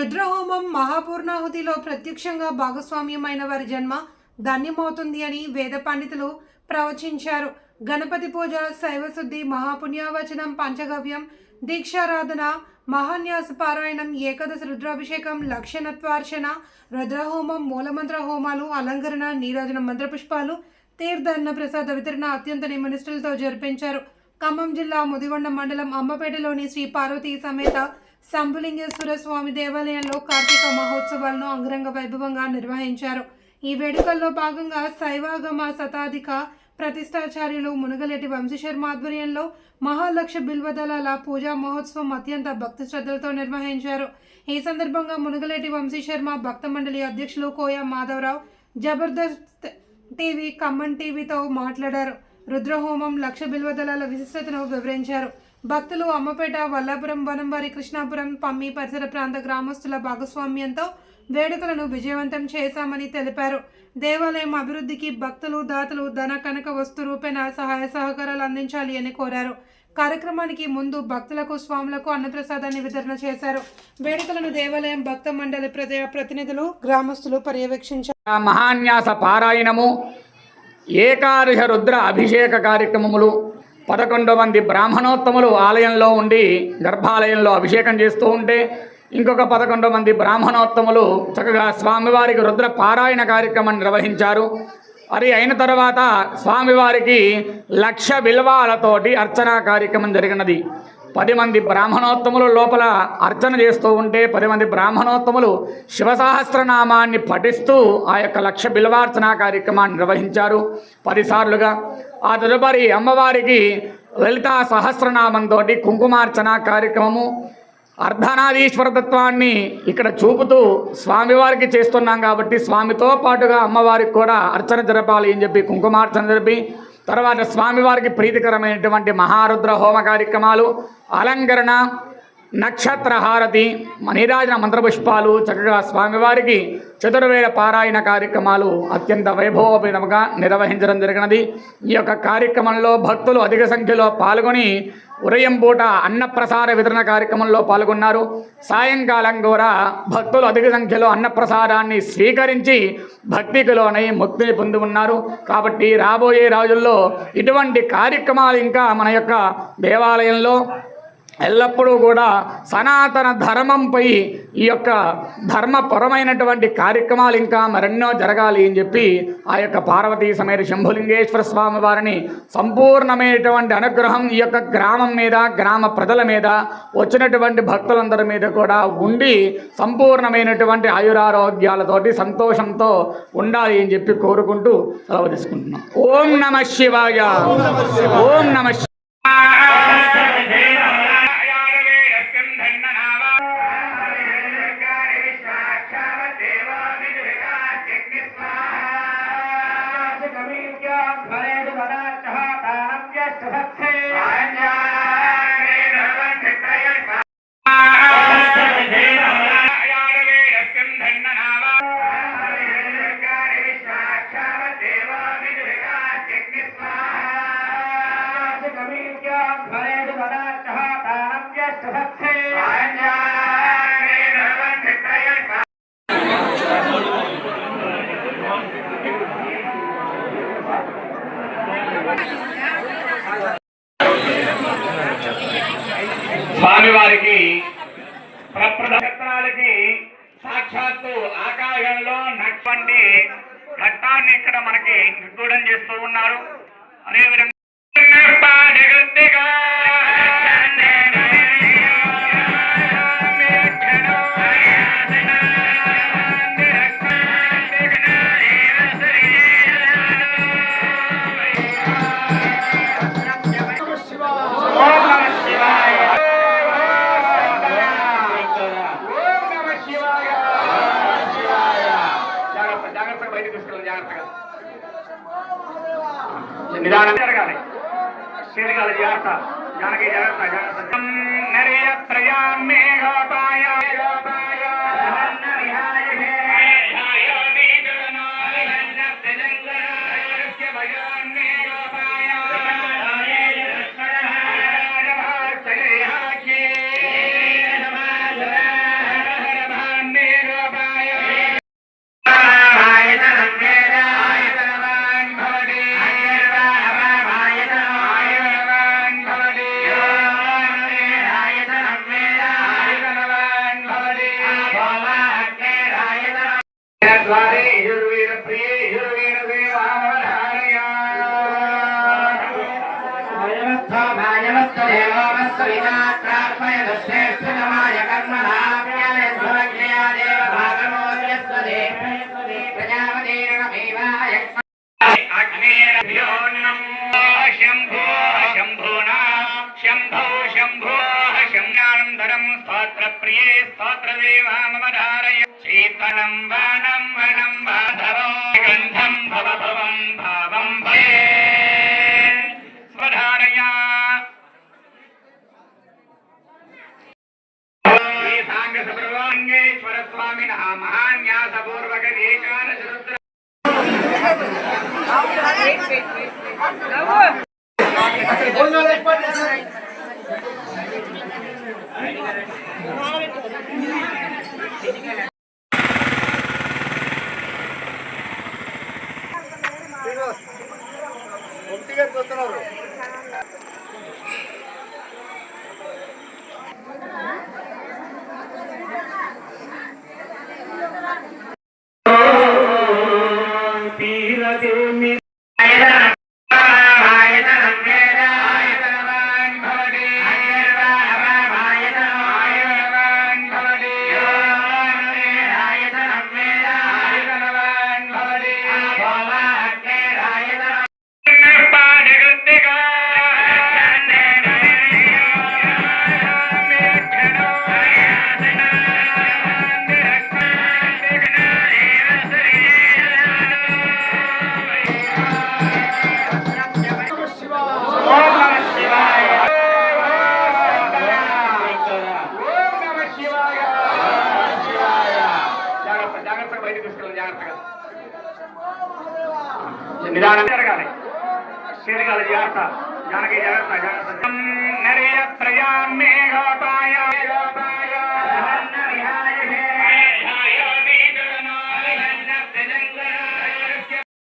రుద్రహోమం మహాపూర్ణాహుతిలో ప్రత్యక్షంగా భాగస్వామ్యమైన వారి జన్మ ధన్యమవుతుంది అని వేద పండితులు ప్రవచించారు. గణపతి పూజ శైవశుద్ధి మహాపుణ్యావచనం పంచగవ్యం దీక్షారాధన మహాన్యాస పారాయణం ఏకాదశి రుద్రాభిషేకం లక్షణత్వార్చన రుద్రహోమం మూలమంత్ర హోమాలు అలంకరణ నీరాజన మంత్రపుష్పాలు తీర్థన్న ప్రసాద వితరణ అత్యంత నిమనిష్టలతో జరిపించారు. ఖమ్మం జిల్లా ముదిగొండ మండలం అమ్మపేటలోని శ్రీ పార్వతీ సమేత శంభులింగేశ్వర స్వామి దేవాలయంలో కార్తీక మహోత్సవాలను అంగరంగ వైభవంగా నిర్వహించారు. ఈ వేడుకల్లో భాగంగా శైవాగమ శతాధిక ప్రతిష్టాచార్యులు మునగలేటి వంశీశర్మ ఆధ్వర్యంలో మహాలక్ష బిల్వదళాల పూజా మహోత్సవం అత్యంత భక్తి శ్రద్ధలతో నిర్వహించారు. ఈ సందర్భంగా మునగలేటి వంశీశర్మ భక్త మండలి అధ్యక్షులు కోయ మాధవరావు జబర్దస్త్ టీవీ ఖమ్మం టీవీతో మాట్లాడారు. రుద్రహోమం లక్ష బిల్వదళాల విశిష్టతను వివరించారు. భక్తులు అమ్మపేట వల్లాపురం వనంవారి కృష్ణాపురం పమ్మి పరిసర ప్రాంత గ్రామస్తుల భాగస్వామ్యంతో వేడుకలను విజయవంతం చేశామని తెలిపారు. దేవాలయం అభివృద్ధికి భక్తులు దాతలు ధన కనక వస్తు రూపేణ సహాయ సహకారాలు అందించాలి అని కోరారు. కార్యక్రమానికి ముందు భక్తులకు స్వాములకు అన్నప్రసాదాన్ని వితరణ చేశారు. వేడుకలను దేవాలయం భక్త మండలి ప్రతినిధులు గ్రామస్తులు పర్యవేక్షించారు. మహాన్యాస పారాయణము ఏకాదశ రుద్ర అభిషేక కార్యక్రమములు పదకొండు మంది బ్రాహ్మణోత్తములు ఆలయంలో ఉండి గర్భాలయంలో అభిషేకం చేస్తూ ఉంటే ఇంకొక పదకొండు మంది బ్రాహ్మణోత్తములు చక్కగా స్వామివారికి రుద్ర పారాయణ కార్యక్రమం నిర్వహించారు. అది అయిన తర్వాత స్వామివారికి లక్ష బిల్వాలతోటి అర్చనా కార్యక్రమం జరిగినది. పది మంది బ్రాహ్మణోత్తములు లోపల అర్చన చేస్తూ ఉంటే పది మంది బ్రాహ్మణోత్తములు శివసహస్రనామాన్ని పఠిస్తూ ఆ యొక్క లక్ష బిల్వార్చన కార్యక్రమాన్ని నిర్వహించారు. పదిసార్లుగా ఆ తదుపరి అమ్మవారికి లలితా సహస్రనామంతో కుంకుమార్చన కార్యక్రమము. అర్ధనాదీశ్వరతత్వాన్ని ఇక్కడ చూపుతూ స్వామివారికి చేస్తున్నాం కాబట్టి స్వామితో పాటుగా అమ్మవారికి కూడా అర్చన జరపాలి అని చెప్పి కుంకుమార్చన జరిపి తర్వాత స్వామివారికి ప్రీతికరమైనటువంటి మహారుద్ర హోమ కార్యక్రమాలు అలంకరణ నక్షత్ర హారతి మంత్రపుష్పాలు చక్కగా స్వామివారికి చతుర్వేద పారాయణ కార్యక్రమాలు అత్యంత వైభవోపేతముగా నిర్వహించడం జరిగినది. ఈ యొక్క కార్యక్రమంలో భక్తులు అధిక సంఖ్యలో పాల్గొని ఉదయం పూట అన్నప్రసార వితరణ కార్యక్రమంలో పాల్గొన్నారు. సాయంకాలం కూడా భక్తులు అధిక సంఖ్యలో అన్నప్రసారాన్ని స్వీకరించి భక్తికలోనై ముక్తిని పొంది ఉన్నారు కాబట్టి రాబోయే రోజుల్లో ఇటువంటి కార్యక్రమాలు ఇంకా మన యొక్క దేవాలయంలో ఎల్లప్పుడూ కూడా సనాతన ధర్మంపై ఈ యొక్క ధర్మపరమైనటువంటి కార్యక్రమాలు ఇంకా మరెన్నో జరగాలి అని చెప్పి ఆ యొక్క పార్వతీ సమేత శంభులింగేశ్వర స్వామి వారిని సంపూర్ణమైనటువంటి అనుగ్రహం ఈ యొక్క గ్రామం మీద గ్రామ ప్రజల మీద వచ్చినటువంటి భక్తులందరి మీద కూడా ఉండి సంపూర్ణమైనటువంటి ఆయురారోగ్యాలతోటి సంతోషంతో ఉండాలి అని చెప్పి కోరుకుంటూ సెలవు తీసుకుంటున్నాం. ఓం నమ శివాయ. ఓం నమ స్వామివారికి ఆకాశంలో నటువంటి ఘట్టాన్ని ఇక్కడ మనకి నిర్గూఢం చేస్తూ ఉన్నారు. అదేవిధంగా నిదానం జరగాలి. తిరగాలి జాగ్రత్త. జానకి జాగ్రత్త జాగ్రత్త. నరేయ ప్రయామే మేఘాపాయ. ద్వారే యజుర్వేద ప్రియే యజుర్వేద దేవామవధారయా శంభో శంభోనా. శంభో శంభో శంభానందరం స్తోత్ర ప్రియే స్తోత్ర దేవామవధారయ శీతలం వనం వనం బాధవో గంధం భవ భవం భావం భే స్వధారయా సాంగసర్వాంగేశ్వర స్వామిన మహాన్యాసపూర్వక ఏకాదశ రుద్ర వంశీ ഇതാണ് ജാഗ്രത ജാഗ്രത ജാഗ്രത പ്രജാമേഘാതായ